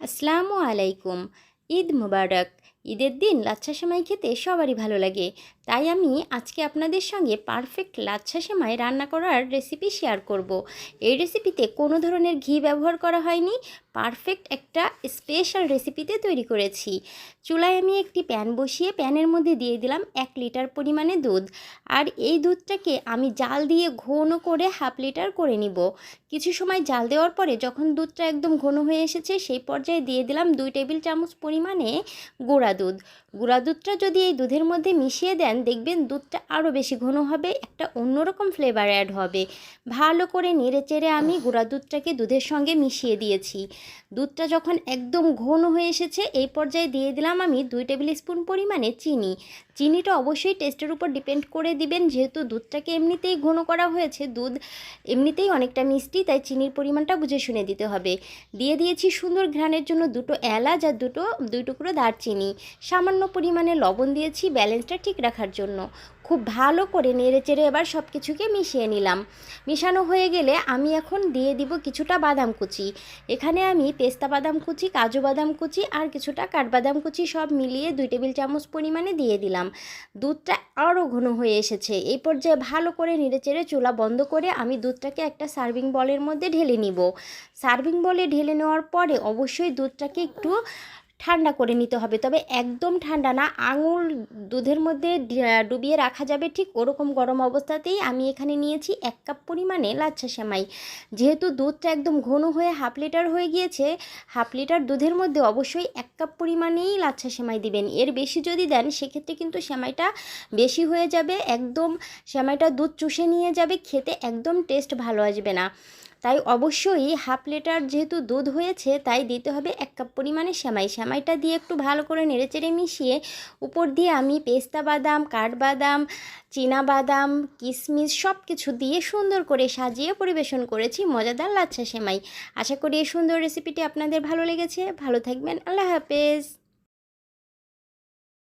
আসসালামু আলাইকুম। ঈদ মুবারক। ঈদের দিন লাচ্ছা সেমাই খেতে সবারই ভালো লাগে। তাই আমি আজকে আপনাদের সঙ্গে পারফেক্ট লাচ্ছা সেমাই রান্না করার রেসিপি শেয়ার করব। এই রেসিপিতে কোনো ধরনের ঘি ব্যবহার করা হয়নি পারফেক্ট একটা স্পেশাল রেসিপিতে তৈরি করেছি। চুলায় আমি একটি প্যান বসিয়ে প্যানের মধ্যে দিয়ে দিলাম এক লিটার পরিমাণে দুধ। আর এই দুধটাকে আমি জাল দিয়ে ঘন করে হাফ লিটার করে নিব। কিছু সময় জাল দেওয়ার পরে যখন দুধটা একদম ঘন হয়ে এসেছে, সেই পর্যায়ে দিয়ে দিলাম দুই টেবিল চামচ পরিমাণে গুঁড়া দুধ। গুঁড়া দুধটা যদি এই দুধের মধ্যে মিশিয়ে দেন, দেখবেন দুধটা আরও বেশি ঘন হবে, একটা অন্যরকম ফ্লেভার অ্যাড হবে। ভালো করে নেড়ে চেড়ে আমি গুঁড়া দুধটাকে দুধের সঙ্গে মিশিয়ে দিয়েছি। দুধটা যখন একদম ঘন হয়ে এসেছে, এই পর্যায়ে দিয়ে দিলাম আমি দুই টেবিল স্পুন পরিমাণে চিনি। চিনিটা অবশ্যই টেস্টের উপর ডিপেন্ড করে দিবেন, যেহেতু দুধটাকে এমনিতেই ঘন করা হয়েছে, দুধ এমনিতেই অনেকটা মিষ্টি, তাই চিনির পরিমাণটা বুঝে শুনে দিতে হবে। দিয়ে দিয়েছি সুন্দর ঘ্রাণের জন্য দুটো এলাচ আর দুটো, দুই টুকরো দারচিনি। সামান্য পরিমাণে লবণ দিয়েছি ব্যালেন্সটা ঠিক রাখার জন্য। খুব ভালো করে নেড়ে চেড়ে এবার সব কিছুকে মিশিয়ে নিলাম। মিশানো হয়ে গেলে আমি এখন দিয়ে দিব কিছুটা বাদাম কুচি। এখানে আমি পেস্তা বাদাম কুচি, কাজু বাদাম কুচি আর কিছুটা কাঠবাদাম কুচি সব মিলিয়ে দুই টেবিল চামচ পরিমাণে দিয়ে দিলাম। দুধটা আরও ঘন হয়ে এসেছে। এই পর্যায়ে ভালো করে নেড়েচেড়ে চুলা বন্ধ করে আমি দুধটাকে একটা সার্ভিং বলের মধ্যে ঢেলে নিব। সার্ভিং বলে ঢেলে নেওয়ার পরে অবশ্যই দুধটাকে একটু ঠান্ডা করে নিতে হবে। তবে একদম ঠান্ডা না, আঙুল দুধের মধ্যে ডুবিয়ে রাখা যাবে ঠিক ওরকম গরম অবস্থাতেই। আমি এখানে নিয়েছি এক কাপ পরিমাণে লাচ্ছা সেমাই। যেহেতু দুধটা একদম ঘন হয়ে হাফ লিটার হয়ে গিয়েছে, হাফ লিটার দুধের মধ্যে অবশ্যই এক কাপ পরিমাণেই লাচ্ছা সেমাই দিবেন। এর বেশি যদি দেন, সেক্ষেত্রে কিন্তু সেমাইটা বেশি হয়ে যাবে, একদম সেমাইটা দুধ চুষে নিয়ে যাবে, খেতে একদম টেস্ট ভালো আসবে না। তাই অবশ্যই হাফ লিটার যেহেতু দুধ হয়েছে, তাই দিতে হবে এক কাপ পরিমাণে সেমাই। সেমাইটা দিয়ে একটু ভালো করে নেড়েচেড়ে মিশিয়ে উপর দিয়ে আমি পেস্তা বাদাম, কাঠবাদাম বাদাম কিশমিশ সব কিছু দিয়ে সুন্দর করে সাজিয়ে পরিবেশন করেছি মজাদার লাচ্ছা সেমাই। আশা করি এই সুন্দর রেসিপিটি আপনাদের ভালো লেগেছে। ভালো থাকবেন। আল্লাহ হাফেজ।